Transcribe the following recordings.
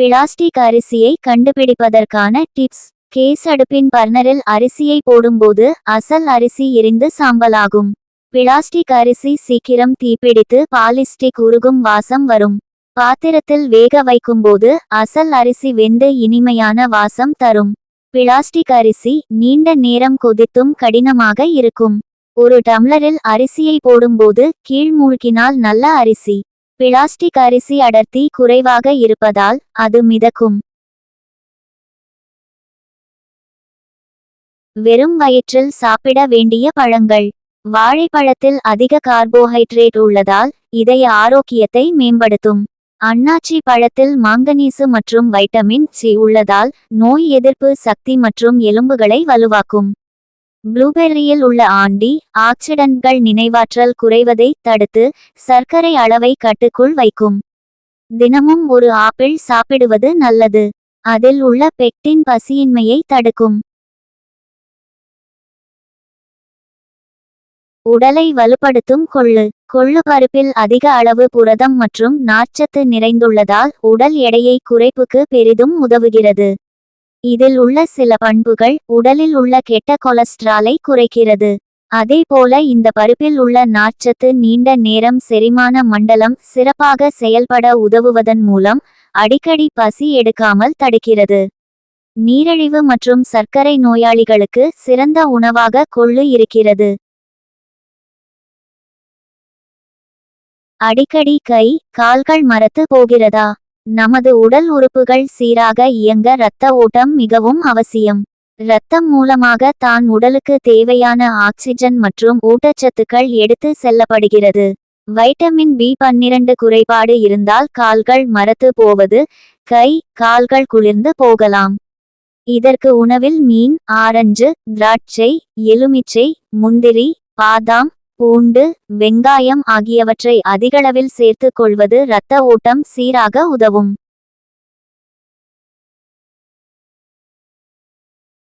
Plastic அரிசியை கண்டுபிடிப்பதற்கான tips. Case அடுப்பின் பர்னரில் அரிசியை போடும்போது அசல் அரிசி எரிந்து சாம்பலாகும். பிளாஸ்டிக் அரிசி சீக்கிரம் தீப்பிடித்து பாலிஸ்டிக் உருகும் வாசம் வரும். பாத்திரத்தில் வேக வைக்கும்போது அசல் அரிசி வெந்து இனிமையான வாசம் தரும். பிளாஸ்டிக் அரிசி நீண்ட நேரம் கொதித்தும் கடினமாக இருக்கும். ஒரு டம்ளரில் அரிசியை போடும்போது கீழ் மூழ்கினால் நல்ல அரிசி. பிளாஸ்டிக் அரிசி அடர்த்தி குறைவாக இருப்பதால் அது மிதக்கும். வெறும் வயிற்றில் சாப்பிட வேண்டிய பழங்கள். வாழைப்பழத்தில் அதிக கார்போஹைட்ரேட் உள்ளதால் இதய ஆரோக்கியத்தை மேம்படுத்தும். அன்னாச்சி பழத்தில் மாங்கனீசு மற்றும் வைட்டமின் சி உள்ளதால் நோய் எதிர்ப்பு சக்தி மற்றும் எலும்புகளை வலுவாக்கும். ப்ளூபெர்ரியில் உள்ள ஆண்டி ஆக்சிடன்ட்கள் நினைவாற்றல் குறைவதை தடுத்து சர்க்கரை அளவை கட்டுக்குள் வைக்கும். தினமும் ஒரு ஆப்பிள் சாப்பிடுவது நல்லது. அதில் உள்ள பெக்டின் பசியின்மையை தடுக்கும். உடலை வலுப்படுத்தும் கொள்ளு. கொள்ளு பருப்பில் அதிக அளவு புரதம் மற்றும் நார்ச்சத்து நிறைந்துள்ளதால் உடல் எடையை குறைப்புக்கு பெரிதும் உதவுகிறது. இதில் உள்ள சில பண்புகள் உடலில் உள்ள கெட்ட கொலஸ்ட்ராலை குறைக்கிறது. அதேபோல இந்த பருப்பில் உள்ள நார்ச்சத்து நீண்ட நேரம் செரிமான மண்டலம் சிறப்பாக செயல்பட உதவுவதன் மூலம் அடிக்கடி பசி எடுக்காமல் தடுக்கிறது. நீரிழிவு மற்றும் சர்க்கரை நோயாளிகளுக்கு சிறந்த உணவாக கொள்ளு இருக்கிறது. அடிக்கடி கை கால்கள் மரத்து போகிறதா? நமது உடல் உறுப்புகள் சீராக இயங்க இரத்த ஓட்டம் மிகவும் அவசியம். இரத்தம் மூலமாக தான் உடலுக்கு தேவையான ஆக்சிஜன் மற்றும் ஊட்டச்சத்துக்கள் எடுத்து செல்லப்படுகிறது. வைட்டமின் பி பன்னிரண்டு குறைபாடு இருந்தால் கால்கள் மரத்து போவது கை கால்கள் குளிர்ந்து போகலாம். இதற்கு உணவில் மீன் ஆரஞ்சு திராட்சை எலுமிச்சை முந்திரி பாதாம் பூண்டு வெங்காயம் ஆகியவற்றை அதிகளவில் சேர்த்துக் கொள்வது இரத்த ஓட்டம் சீராக உதவும்.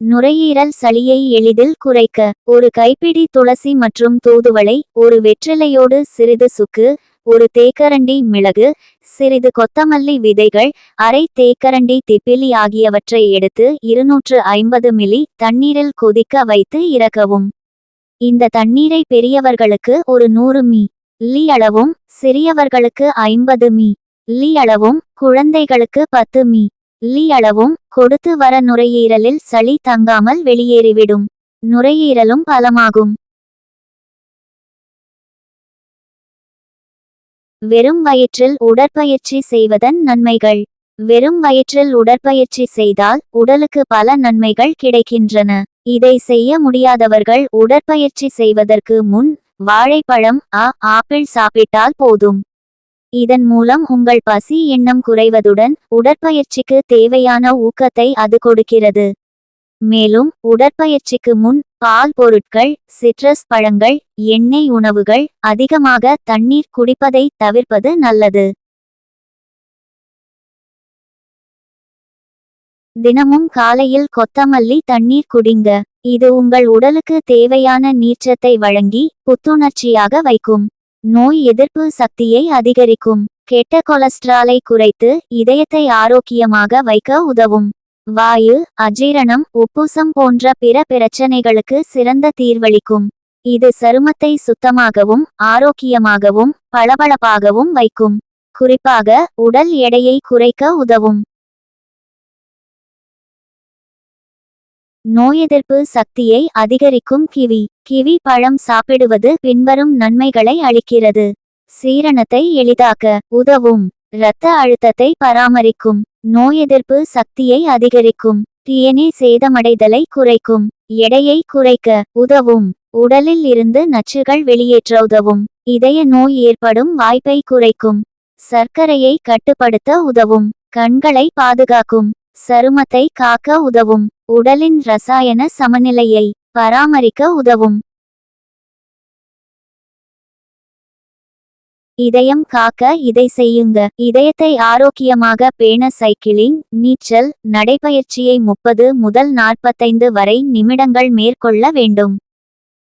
நுரையீரல் சளியை எளிதில் குறைக்க ஒரு கைப்பிடி துளசி மற்றும் தூதுவளை ஒரு வெற்றிலையோடு சிறிது சுக்கு ஒரு தேக்கரண்டி மிளகு சிறிது கொத்தமல்லி விதைகள் அரை தேக்கரண்டி திப்பிலி ஆகியவற்றை எடுத்து இருநூற்று ஐம்பது மில்லி தண்ணீரில் கொதிக்க வைத்து இறக்கவும். இந்த தண்ணீரை பெரியவர்களுக்கு ஒரு நூறு மீ. லி அளவும் சிறியவர்களுக்கு ஐம்பது மீ. லி அளவும் குழந்தைகளுக்கு பத்து மீ. லி அளவும் கொடுத்து வர நுரையீரலில் சளி தங்காமல் வெளியேறிவிடும். நுரையீரலும் பலமாகும். வெறும் வயிற்றில் உடற்பயிற்சி செய்வதன் நன்மைகள். வெறும் வயிற்றில் உடற்பயிற்சி செய்தால் உடலுக்கு பல நன்மைகள் கிடைக்கின்றன. இதை செய்ய முடியாதவர்கள் உடற்பயிற்சி செய்வதற்கு முன் வாழைப்பழம் அ ஆப்பிள் சாப்பிட்டால் போதும். இதன் மூலம் உங்கள் பசி எண்ணம் குறைவதுடன் உடற்பயிற்சிக்கு தேவையான ஊக்கத்தை அது கொடுக்கிறது. மேலும் உடற்பயிற்சிக்கு முன் பால் பொருட்கள் சிட்ரஸ் பழங்கள் எண்ணெய் உணவுகள் அதிகமாக தண்ணீர் குடிப்பதை தவிர்ப்பது நல்லது. தினமும் காலையில் கொத்தமல்லி தண்ணீர் குடிங்க. இது உங்கள் உடலுக்கு தேவையான நீர்ச்சத்தை வழங்கி புத்துணர்ச்சியாக வைக்கும். நோய் எதிர்ப்பு சக்தியை அதிகரிக்கும். கெட்ட கொலஸ்ட்ராலை குறைத்து இதயத்தை ஆரோக்கியமாக வைக்க உதவும். வாயு அஜீரணம் உப்புசம் போன்ற பிற பிரச்சனைகளுக்கு சிறந்த தீர்வளிக்கும். இது சருமத்தை சுத்தமாகவும் ஆரோக்கியமாகவும் பளபளப்பாகவும் வைக்கும். குறிப்பாக உடல் எடையை குறைக்க உதவும். நோய் எதிர்ப்பு சக்தியை அதிகரிக்கும் கிவி. கிவி பழம் சாப்பிடுவது பின்வரும் நன்மைகளை அளிக்கிறது. சீரணத்தை எளிதாக்க உதவும் இரத்த அழுத்தத்தை பராமரிக்கும் நோய் எதிர்ப்பு சக்தியை அதிகரிக்கும் டிஎன்ஏ சேதமடைதலை குறைக்கும் எடையை குறைக்க உதவும் உடலில் இருந்து நச்சுகள் வெளியேற்ற உதவும் இதய நோய் ஏற்படும் வாய்ப்பை குறைக்கும் சர்க்கரையை கட்டுப்படுத்த உதவும் கண்களை பாதுகாக்கும் சருமத்தை காக்க உதவும் உடலின் ரசாயன சமநிலையை பராமரிக்க உதவும். இதயம் காக்க இதை செய்யுங்க. இதயத்தை ஆரோக்கியமாக பேண சைக்கிளிங் நீச்சல் நடைபயிற்சியை முப்பது முதல் நாற்பத்தைந்து வரை நிமிடங்கள் மேற்கொள்ள வேண்டும்.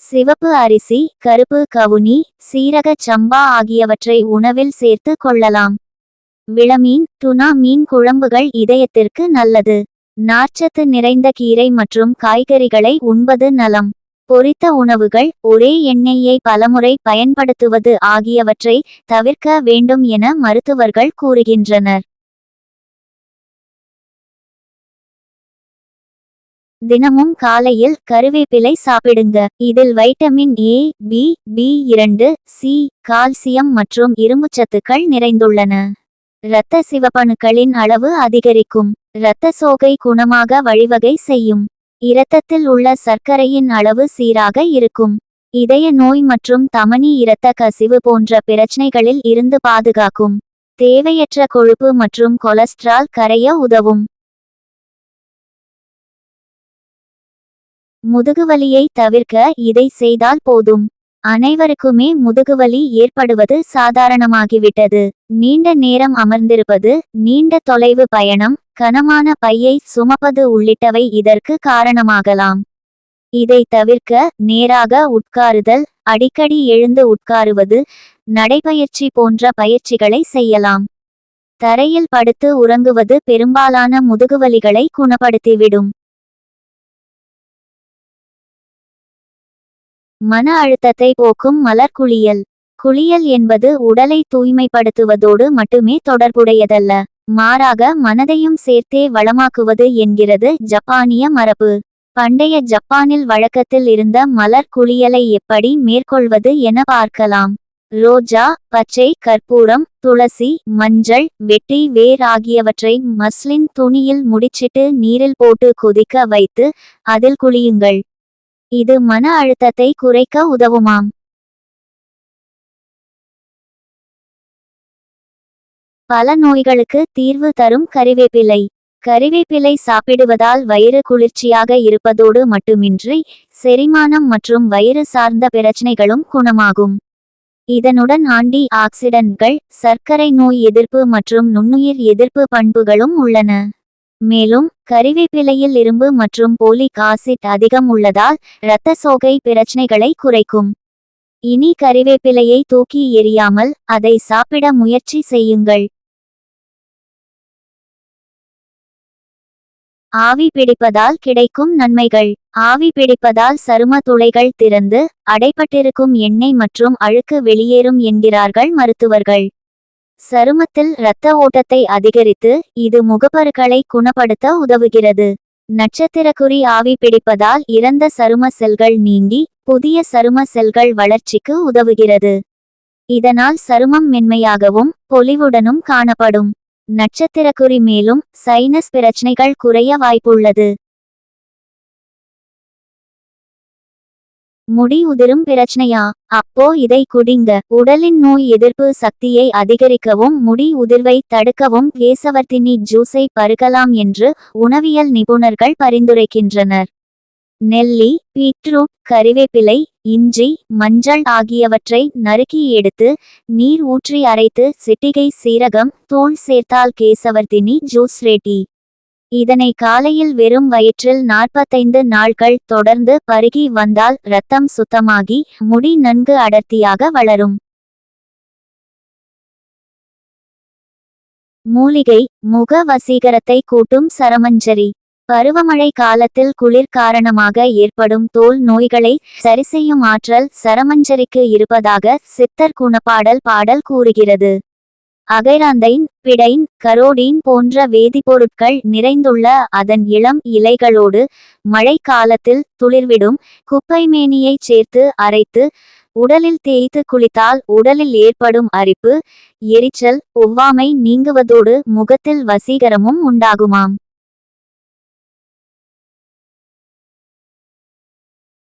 சிவப்பு அரிசி கருப்பு கவுனி சீரக சம்பா ஆகியவற்றை உணவில் சேர்த்து கொள்ளலாம். விளமீன் துணா மீன் குழம்புகள் இதயத்திற்கு நல்லது. நார்ச்சத்து நிறைந்த கீரை மற்றும் காய்கறிகளை உண்பது நலம். பொரித்த உணவுகள் ஒரே எண்ணெயை பலமுறை பயன்படுத்துவது ஆகியவற்றை தவிர்க்க வேண்டும் என மருத்துவர்கள் கூறுகின்றனர். தினமும் காலையில் கருவேப்பிலை சாப்பிடுங்க. இதில் வைட்டமின் ஏ பி பி இரண்டு சி கால்சியம் மற்றும் இரும்புச்சத்துக்கள் நிறைந்துள்ளன. இரத்த சிவப்பணுக்களின் அளவு அதிகரிக்கும். இரத்த சோகை குணமாக வழிவகை செய்யும். இரத்தத்தில் உள்ள சர்க்கரையின் அளவு சீராக இருக்கும். இதய நோய் மற்றும் தமனி இரத்த கசிவு போன்ற பிரச்சனைகளில் இருந்து பாதுகாக்கும். தேவையற்ற கொழுப்பு மற்றும் கொலஸ்ட்ரால் கரைய உதவும். முதுகுவலியை தவிர்க்க இதை செய்தால் போதும். அனைவருக்குமே முதுகுவலி ஏற்படுவது சாதாரணமாகிவிட்டது. நீண்ட நேரம் அமர்ந்திருப்பது நீண்ட தொலைவு பயணம் கனமான பையை சுமப்பது உள்ளிட்டவை இதற்கு காரணமாகலாம். இதை தவிர்க்க நேராக உட்காருதல் அடிக்கடி எழுந்து உட்காருவது நடைபயிற்சி போன்ற பயிற்சிகளை செய்யலாம். தரையில் படுத்து உறங்குவது பெரும்பாலான முதுகுவலிகளை குணப்படுத்திவிடும். மன அழுத்தத்தை போக்கும் மலர் குளியல். குளியல் என்பது உடலை தூய்மைப்படுத்துவதோடு மட்டுமே தொடர்புடையதல்ல. மாறாக மனதையும் சேர்த்தே வளமாக்குவது என்கிறது ஜப்பானிய மரபு. பண்டைய ஜப்பானில் வழக்கத்தில் இருந்த மலர் குளியலை எப்படி மேற்கொள்வது என பார்க்கலாம். ரோஜா பச்சை கற்பூரம் துளசி மஞ்சள் வெட்டி வேர் ஆகியவற்றை மஸ்லின் துணியில் முடிச்சிட்டு நீரில் போட்டு கொதிக்க வைத்து அதில் குளியுங்கள். இது மன அழுத்தத்தை குறைக்க உதவுமாம். பல நோய்களுக்கு தீர்வு தரும் கறிவேப்பிலை. கறிவேப்பிலை சாப்பிடுவதால் வயிறு குளிர்ச்சியாக இருப்பதோடு மட்டுமின்றி செரிமானம் மற்றும் வயிறு சார்ந்த பிரச்சனைகளும் குணமாகும். இதனுடன் ஆன்டி ஆக்சிடன்ட்கள் சர்க்கரை நோய் எதிர்ப்பு மற்றும் நுண்ணுயிர் எதிர்ப்பு பண்புகளும் உள்ளன. மேலும் கறிவேப்பிலையில் இரும்பு மற்றும் போலிக் ஆசிட் அதிகம் உள்ளதால் இரத்த சோகை பிரச்சனைகளை குறைக்கும். இனி கறிவேப்பிலையை தூக்கி எறியாமல் அதை சாப்பிட முயற்சி செய்யுங்கள். ஆவி பிடிப்பதால் கிடைக்கும் நன்மைகள். ஆவி பிடிப்பதால் சரும துளைகள் திறந்து அடைப்பட்டிருக்கும் எண்ணெய் மற்றும் அழுக்கு வெளியேறும் என்கிறார்கள் மருத்துவர்கள். சருமத்தில் இரத்த ஓட்டத்தை அதிகரித்து இது முகப்பருக்களை குணப்படுத்த உதவுகிறது. நட்சத்திரக்குறி ஆவி பிடிப்பதால் இறந்த சரும செல்கள் நீங்கி புதிய சரும செல்கள் வளர்ச்சிக்கு உதவுகிறது. இதனால் சருமம் மென்மையாகவும் பொலிவுடனும் காணப்படும். நட்சத்திரக்குறி மேலும் சைனஸ் பிரச்சனைகள் குறைய வாய்ப்புள்ளது. முடி உதிரும் பிரச்சனையா? அப்போ இதை குடிங்க. உடலின் நோய் எதிர்ப்பு சக்தியை அதிகரிக்கவும் முடி உதிர்வை தடுக்கவும் கேசவர்த்தினி ஜூஸை பருகலாம் என்று உணவியல் நிபுணர்கள் பரிந்துரைக்கின்றனர். நெல்லி பீட்ரூட் கறிவேப்பிலை இஞ்சி மஞ்சள் ஆகியவற்றை நறுக்கி எடுத்து நீர் ஊற்றி அரைத்து சிட்டிகை சீரகம் தூள் சேர்த்தால் கேசவர்த்தினி ஜூஸ் ரெடி. இதனை காலையில் வெறும் வயிற்றில் நாற்பத்தைந்து நாட்கள் தொடர்ந்து பருகி வந்தால் இரத்தம் சுத்தமாகி முடி நன்கு அடர்த்தியாக வளரும். மூலிகை முக வசீகரத்தை கூட்டும் சரமஞ்சரி. பருவமழை காலத்தில் குளிர் காரணமாக ஏற்படும் தோல் நோய்களை சரிசெய்யும் ஆற்றல் சரமஞ்சரிக்கு இருப்பதாக சித்தர் குணப்பாடல் பாடல் கூறுகிறது. அகைராந்தைன் பிடைன் கரோடின் போன்ற வேதிப்பொருட்கள் நிறைந்துள்ள அதன் இளம் இலைகளோடு மழை காலத்தில் துளிர்விடும் குப்பைமேனியைச் சேர்த்து அரைத்து உடலில் தேய்த்து குளித்தால் உடலில் ஏற்படும் அரிப்பு எரிச்சல் ஒவ்வாமை நீங்குவதோடு முகத்தில் வசீகரமும் உண்டாகுமாம்.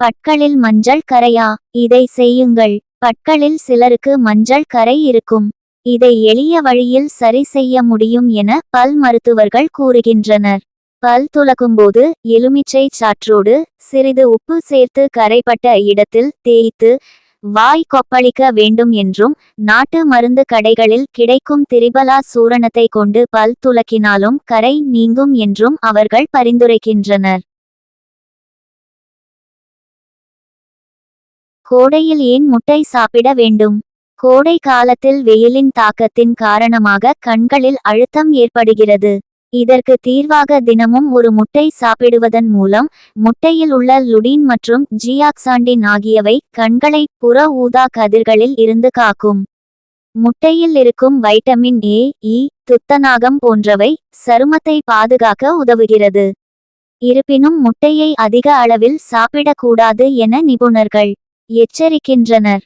பற்களில் மஞ்சள் கரையா இதை செய்யுங்கள். பற்களில் சிலருக்கு மஞ்சள் கரை இருக்கும். இதை எளிய வழியில் சரி செய்ய முடியும் என பல் மருத்துவர்கள் கூறுகின்றனர். பல் துலக்கும்போது எலுமிச்சை சாற்றோடு சிறிது உப்பு சேர்த்து கரைப்பட்ட இடத்தில் தேய்த்து வாய் கொப்பளிக்க வேண்டும் என்றும் நாட்டு மருந்து கடைகளில் கிடைக்கும் திரிபலா சூரணத்தை கொண்டு பல் துலக்கினாலும் கரை நீங்கும் என்றும் அவர்கள் பரிந்துரைக்கின்றனர். கோடையில் ஏன் முட்டை சாப்பிட வேண்டும்? கோடை காலத்தில் வெயிலின் தாக்கத்தின் காரணமாக கண்களில் அழுத்தம் ஏற்படுகிறது. இதற்கு தீர்வாக தினமும் ஒரு முட்டை சாப்பிடுவதன் மூலம் முட்டையில் உள்ள லுடின் மற்றும் ஜியாக்சாண்டின் ஆகியவை கண்களை புற ஊதா கதிர்களில் இருந்து காக்கும். முட்டையில் இருக்கும் வைட்டமின் ஏ இ துத்தநாகம் போன்றவை சருமத்தை பாதுகாக்க உதவுகிறது. இருப்பினும் முட்டையை அதிக அளவில் சாப்பிடக்கூடாது என நிபுணர்கள் எச்சரிக்கின்றனர்.